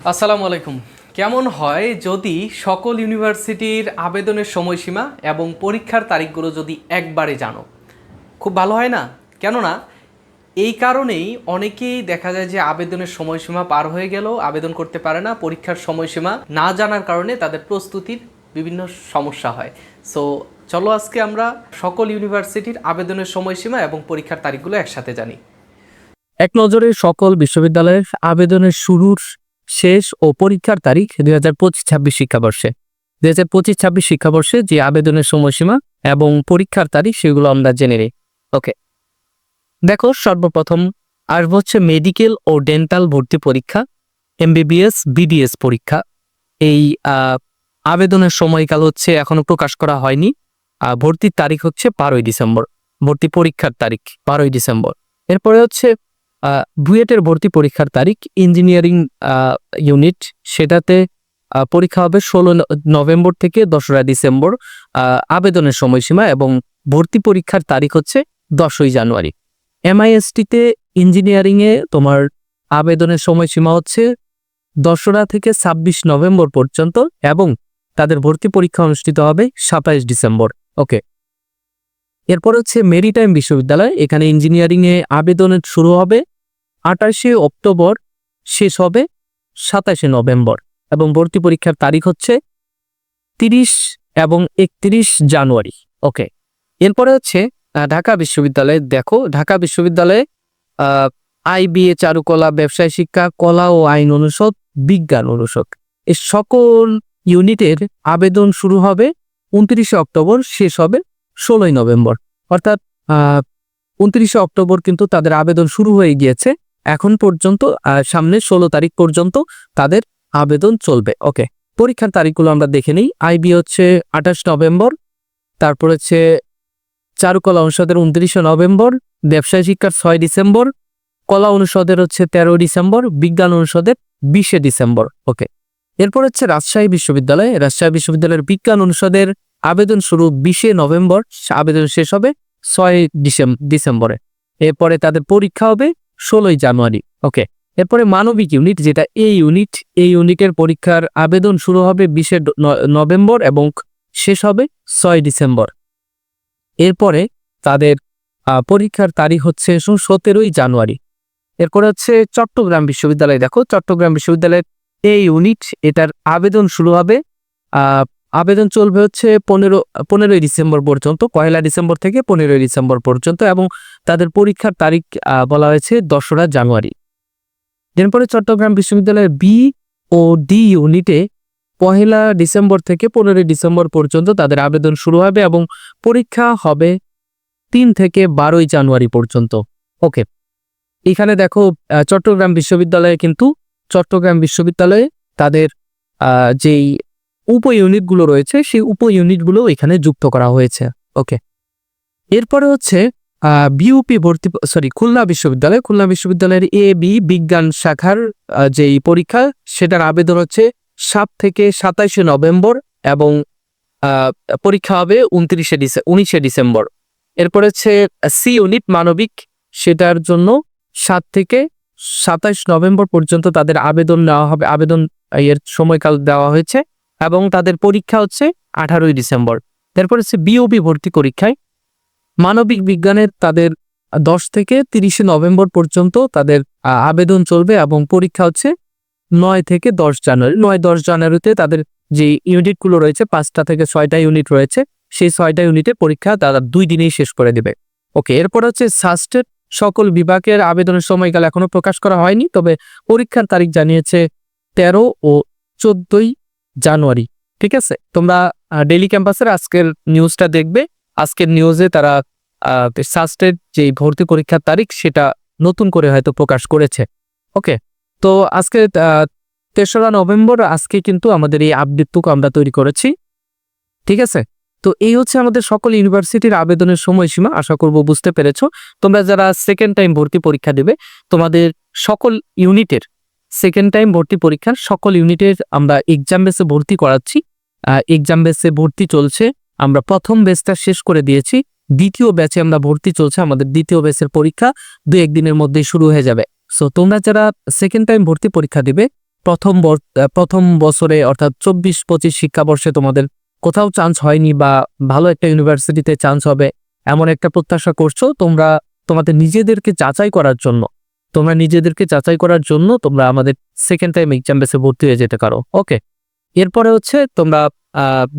আসসালামু আলাইকুম। কেমন হয় যদি সকল ইউনিভার্সিটির আবেদনের সময়সীমা এবং পরীক্ষার তারিখগুলো যদি একবারে জানো? খুব ভালো হয় না? কেননা, এই কারণেই অনেকেই দেখা যায় যে আবেদনের সময়সীমা পার হয়ে গেল আবেদন করতে পারে না, পরীক্ষার সময়সীমা না জানার কারণে তাদের প্রস্তুতির বিভিন্ন সমস্যা হয়। সো চলো আজকে আমরা সকল ইউনিভার্সিটির আবেদনের সময়সীমা এবং পরীক্ষার তারিখগুলো একসাথে জানি। এক নজরে সকল বিশ্ববিদ্যালয়ের আবেদনের শুরুর শেষ ও পরীক্ষার তারিখ দুই হাজার পঁচিশ ছাব্বিশ শিক্ষাবর্ষে। দুই হাজার পঁচিশ ছাব্বিশ শিক্ষাবর্ষে যে আবেদনের সময়সীমা এবং পরীক্ষার তারিখ সেগুলো আমরা জেনে নিই। ওকে। দেখো, সর্বপ্রথম আসব হচ্ছে মেডিকেল ও ডেন্টাল ভর্তি পরীক্ষা, এমবিবিএস, বিডিএস পরীক্ষা। এই আবেদনের সময়কাল হচ্ছে এখনও প্রকাশ করা হয়নি। ভর্তির তারিখ হচ্ছে বারোই ডিসেম্বর। ভর্তি পরীক্ষার তারিখ বারোই ডিসেম্বর। এরপরে হচ্ছে বুয়েটের ভর্তি পরীক্ষার তারিখ, ইঞ্জিনিয়ারিং ইউনিট, সেটাতে পরীক্ষা হবে ষোলো নভেম্বর থেকে দোসরা ডিসেম্বর আবেদনের সময়সীমা এবং ভর্তি পরীক্ষার তারিখ হচ্ছে দশই জানুয়ারি। এমআইএসটিতে ইঞ্জিনিয়ারিংয়ে তোমার আবেদনের সময়সীমা হচ্ছে দশরা থেকে ছাব্বিশ নভেম্বর পর্যন্ত এবং তাদের ভর্তি পরীক্ষা অনুষ্ঠিত হবে সাতাইশ ডিসেম্বর। ওকে। এরপর হচ্ছে মেরিটাইম বিশ্ববিদ্যালয়, এখানে ইঞ্জিনিয়ারিংয়ে আবেদনের শুরু হবে আঠাশে অক্টোবর শেষ হবে সাতাশে নভেম্বর এবং ভর্তি পরীক্ষার তারিখ হচ্ছে তিরিশ এবং একত্রিশ জানুয়ারি। ওকে, এরপরে হচ্ছে ঢাকা বিশ্ববিদ্যালয়ে দেখো, ঢাকা বিশ্ববিদ্যালয়ে আইবিএ, চারুকলা, ব্যবসায় শিক্ষা, কলা ও আইন অনুষদ, বিজ্ঞান অনুষদ। এই সকল ইউনিটের আবেদন শুরু হবে উনত্রিশে অক্টোবর, শেষ হবে ষোলোই নভেম্বর। অর্থাৎ উনত্রিশে অক্টোবর কিন্তু তাদের আবেদন শুরু হয়ে গিয়েছে। এখন পর্যন্ত আহ, সামনে ষোলো তারিখ পর্যন্ত তাদের আবেদন চলবে। ওকে পরীক্ষার তারিখগুলো আমরা দেখে নিই। আইবি হচ্ছে আঠাশ নভেম্বর তারপর হচ্ছে চারুকলা অনুষদের উনত্রিশে নভেম্বর ব্যবসায় শিক্ষার ছয় ডিসেম্বর কলা অনুষদের হচ্ছে তেরো ডিসেম্বর বিজ্ঞান অনুষদের বিশে ডিসেম্বর। ওকে এরপর হচ্ছে রাজশাহী বিশ্ববিদ্যালয়। রাজশাহী বিশ্ববিদ্যালয়ের বিজ্ঞান অনুষদের আবেদন শুরু বিশে নভেম্বর। আবেদন শেষ হবে ছয় ডিসেম্বরে। এরপরে তাদের পরীক্ষা হবে ষোলোই জানুয়ারি ওকে এরপরে মানবিক ইউনিট যেটা এই ইউনিট এই ইউনিটের পরীক্ষার আবেদন শুরু হবে বিশে নভেম্বর এবং শেষ হবে ছয় ডিসেম্বর। এরপরে তাদের পরীক্ষার তারিখ হচ্ছে সতেরোই জানুয়ারি। এরপরে হচ্ছে চট্টগ্রাম বিশ্ববিদ্যালয়। দেখো, চট্টগ্রাম বিশ্ববিদ্যালয়ের এই ইউনিট এটার আবেদন শুরু হবে আবেদন চলবে হচ্ছে পনেরো, পনেরোই ডিসেম্বর পর্যন্ত, পয়লা ডিসেম্বর থেকে পনেরোই ডিসেম্বর পর্যন্ত এবং তাদের পরীক্ষার তারিখ বলা হয়েছে দশরা জানুয়ারি। এরপরে চট্টগ্রাম বিশ্ববিদ্যালয়ের বি ও ডি ইউনিটে পহেলা ডিসেম্বর থেকে পনেরোই ডিসেম্বর পর্যন্ত তাদের আবেদন শুরু হবে এবং পরীক্ষা হবে তিন থেকে বারোই জানুয়ারি পর্যন্ত। ওকে, এখানে দেখো চট্টগ্রাম বিশ্ববিদ্যালয়ে কিন্তু চট্টগ্রাম বিশ্ববিদ্যালয়ে তাদের যেই উপ ইউনিটগুলো রয়েছে, সেই উপ ইউনিটগুলো এখানে যুক্ত করা হয়েছে। ওকে। এরপরে হচ্ছে বিউপি ভর্তি, সরি, খুলনা বিশ্ববিদ্যালয়। খুলনা বিশ্ববিদ্যালয়ের এ বি বিজ্ঞান শাখার যেই পরীক্ষা, সেটার আবেদন হচ্ছে সাত থেকে সাতাইশে নভেম্বর এবং পরীক্ষা হবে উনত্রিশে ডিসে, উনিশে ডিসেম্বর। এরপর হচ্ছে সি ইউনিট মানবিক, সেটার জন্য সাত থেকে সাতাইশ নভেম্বর পর্যন্ত তাদের আবেদন নেওয়া হবে, আবেদন, এর সময়কাল দেওয়া হয়েছে। এবং তাদের পরীক্ষা হচ্ছে আঠারোই ডিসেম্বর। তারপর হচ্ছে বিওবি ভর্তি পরীক্ষায়। মানবিক বিজ্ঞানের তাদের দশ থেকে তিরিশে নভেম্বর পর্যন্ত তাদের আবেদন চলবে এবং পরীক্ষা হচ্ছে নয় থেকে দশ জানুয়ারি। নয়, দশ জানুয়ারিতে তাদের যে ইউনিটগুলো রয়েছে, পাঁচটা থেকে ছয়টা ইউনিট রয়েছে, সেই ছয়টা ইউনিটে পরীক্ষা তারা দুই দিনেই শেষ করে দেবে। ওকে, এরপর হচ্ছে সাস্টের সকল বিভাগের আবেদনের সময়কাল এখনও প্রকাশ করা হয়নি, তবে পরীক্ষার তারিখ জানিয়েছে তেরো ও চোদ্দই জানুয়ারি, ঠিক আছে? তোমরা ডেইলি ক্যাম্পাসের আজকের নিউজটা দেখবে। আজকের নিউজে তারা সাস্টের যে ভর্তি পরীক্ষার তারিখ সেটা নতুন করে হয়তো প্রকাশ করেছে। ওকে তো আজকে তেসরা নভেম্বর আজকে কিন্তু আমাদের এই আপডেটটুকু আমরা তৈরি করেছি। ঠিক আছে? তো এই হচ্ছে আমাদের সকল ইউনিভার্সিটির আবেদনের সময়সীমা, আশা করব বুঝতে পেরেছ। তোমরা যারা সেকেন্ড টাইম ভর্তি পরীক্ষা দেবে, তোমাদের সকল ইউনিটের সেকেন্ড টাইম ভর্তি পরীক্ষার সকল ইউনিটের আমরা এক্সাম বেসে ভর্তি করাচ্ছি। এক্সাম বেসে ভর্তি চলছে। আমরা প্রথম ব্যাচটা শেষ করে দিয়েছি। দ্বিতীয় ব্যাচে আমরা ভর্তি চলছে আমাদের দ্বিতীয় ব্যাচের পরীক্ষা। দু একদিনের মধ্যেই শুরু হয়ে যাবে। সো তোমরা যারা সেকেন্ড টাইম ভর্তি পরীক্ষা দিবে, প্রথম প্রথম বছরে অর্থাৎ চব্বিশ, পঁচিশ শিক্ষাবর্ষে তোমাদের কোথাও চান্স হয়নি বা ভালো একটা ইউনিভার্সিটিতে চান্স হবে, এমন একটা প্রত্যাশা করছ তোমরা তোমাদের নিজেদেরকে যাচাই করার জন্য। তোমরা নিজেদেরকে যাচাই করার জন্য তোমরা আমাদের সেকেন্ড টাইম এক্সাম বেসে ভর্তি হয়ে যেতে পারো ওকে এরপরে হচ্ছে তোমরা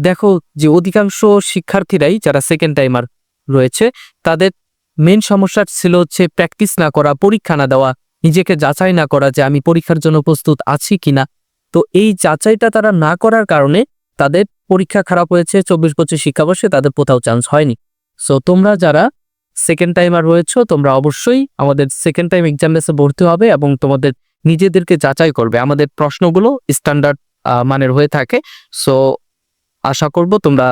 দেখো যে অধিকাংশ শিক্ষার্থীরাই যারা সেকেন্ড টাইমার রয়েছে, তাদের মেন সমস্যা ছিল হচ্ছে প্র্যাকটিস না করা, পরীক্ষা না দেওয়া, নিজেকে যাচাই না করা যে আমি পরীক্ষার জন্য প্রস্তুত আছি কিনা। তো এই যাচাইটা তারা না করার কারণে তাদের পরীক্ষা খারাপ হয়েছে, চব্বিশ বছর শিক্ষাবর্ষে তাদের কোথাও চান্স হয়নি। সো তোমরা যারা সেকেন্ড টাইমার রয়েছো তোমরা অবশ্যই আমাদের সেকেন্ড টাইম এক্সাম বেসে ভর্তি হবে এবং তোমাদের নিজেদেরকে যাচাই করবে। আমাদের প্রশ্নগুলো স্ট্যান্ডার্ড মানের হয়ে থাকে। সো আশা করব তোমরা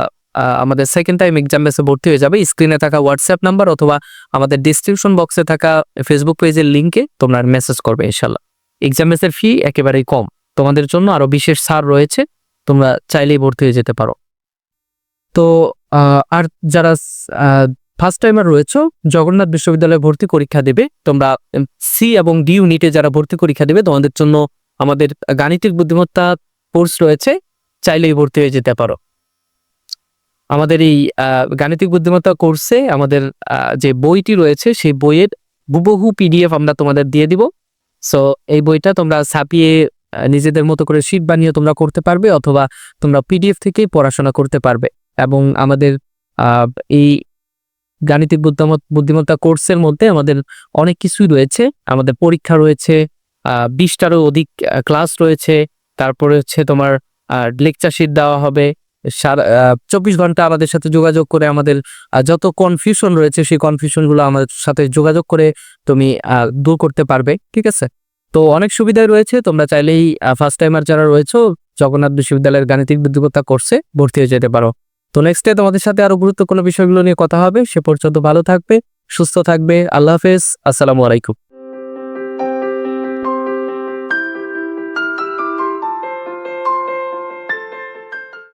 আমাদের সেকেন্ড টাইম এক্সাম বেসে ভর্তি হয়ে যাবে। স্ক্রিনে থাকা হোয়াটসঅ্যাপ নাম্বার অথবা আমাদের ডিসক্রিপশন বক্সে থাকা ফেসবুক পেজের লিঙ্কে তোমরা মেসেজ করবে ইনশাল্লাহ এক্সাম বেসের ফি একেবারেই কম। তোমাদের জন্য আরও বিশেষ ছাড় রয়েছে। তোমরা চাইলেই ভর্তি হয়ে যেতে পারো। তো আর যারা ফার্স্ট টাইমার রয়েছে, জগন্নাথ বিশ্ববিদ্যালয়ে ভর্তি পরীক্ষা দেবে, তোমরা সি এবং ডি ইউনিটে যারা ভর্তি পরীক্ষা দেবে, তোমাদের জন্য আমাদের গাণিতিক বুদ্ধিমত্তা কোর্স রয়েছে, চাইলেই ভর্তি হয়ে যেতে পারো। আমাদের এই গাণিতিক বুদ্ধিমত্তা কোর্সে আমাদের যে বইটি রয়েছে, সেই বইয়ের হুবহু পিডিএফ আমরা তোমাদের দিয়ে দিব। সো এই বইটা তোমরা ছাপিয়ে নিজেদের মতো করে শীট বানিয়ে তোমরা করতে পারবে, অথবা তোমরা পিডিএফ থেকেই পড়াশোনা করতে পারবে। এবং আমাদের এই গাণিতিক বুদ্ধিমত বুদ্ধিমত্তা কোর্সের মধ্যে আমাদের অনেক কিছুই রয়েছে। আমাদের পরীক্ষা রয়েছে বিশটারও অধিক ক্লাস রয়েছে। তারপরে হচ্ছে তোমার লেকচার শিট দেওয়া হবে। সারা চব্বিশ ঘণ্টা আমাদের সাথে যোগাযোগ করে আমাদের যত কনফিউশন রয়েছে, সেই কনফিউশনগুলো আমাদের সাথে যোগাযোগ করে তুমি দূর করতে পারবে, ঠিক আছে? তো অনেক সুবিধাই রয়েছে। তোমরা চাইলেই ফার্স্ট টাইমার যারা রয়েছে, জগন্নাথ বিশ্ববিদ্যালয়ের গাণিতিক বুদ্ধিমত্তা কোর্সে ভর্তি হয়ে যেতে পারো। তো নেক্সট ডে তোমাদের সাথে আরও গুরুত্বপূর্ণ বিষয়গুলো নিয়ে কথা হবে। সে পর্যন্ত ভালো থাকবে, সুস্থ থাকবে। আল্লাহ হাফেজ। আসসালামু আলাইকুম।